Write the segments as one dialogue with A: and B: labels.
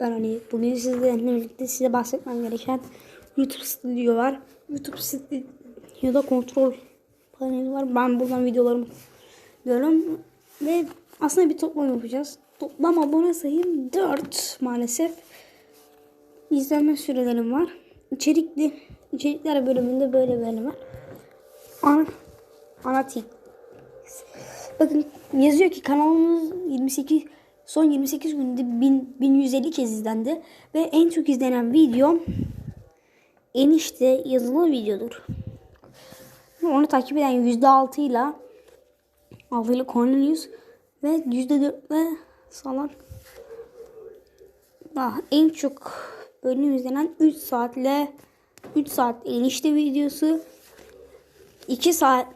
A: Ben hani bugün sizlerle birlikte size bahsetmem gereken YouTube Studio var. YouTube Studio'da kontrol paneli var. Ben buradan videolarımı görüyorum. Ve aslında bir toplam yapacağız. Toplam abone sayım 4 maalesef. İzlenme sürelerim var. İçerikli, içerikler bölümünde böyle böyle var. Ana, ana. Bakın yazıyor ki kanalımız 28 son 28 günde 1000, 1150 kez izlendi ve en çok izlenen video enişte yazılı videodur. Onu takip eden %6 ile 6 ile Cornelius ve %4 ile Salan daha en çok bölüm izlenen 3 saatle 3 saat enişte videosu 2 saat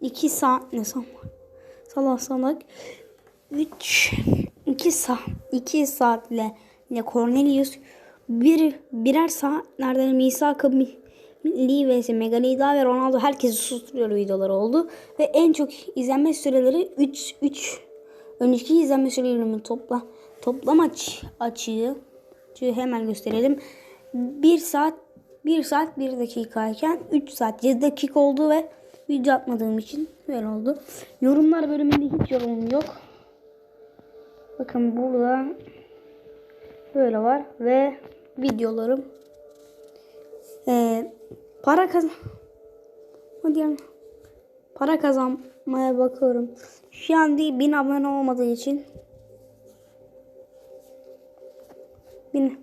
A: 2 saat ne zaman salak salak 3 2 saat 2 saatle ne Cornelius bir birer saatlerden Misa Milli vs Megalida ve Ronaldo herkesi susturuyor videoları oldu ve en çok izlenme süreleri 3 3 önceki izlenme sürelerinin topla toplam aç açığı hemen gösterelim. 1 saat 1 saat 1 dakikayken 3 saat 7 dakika oldu ve video atmadığım için böyle oldu. Yorumlar bölümünde hiç yorumum yok. Bakın burada böyle var ve videolarım ee, para kazan para kazanmaya bakıyorum. Şu an değil 1000 abone olmadığı için bin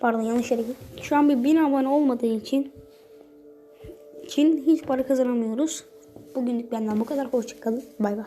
A: pardon yanlış yere gittim. Şu an bir 1000 abone olmadığı için için hiç para kazanamıyoruz. Bugünlük benden bu kadar. Hoşçakalın. Bay bay.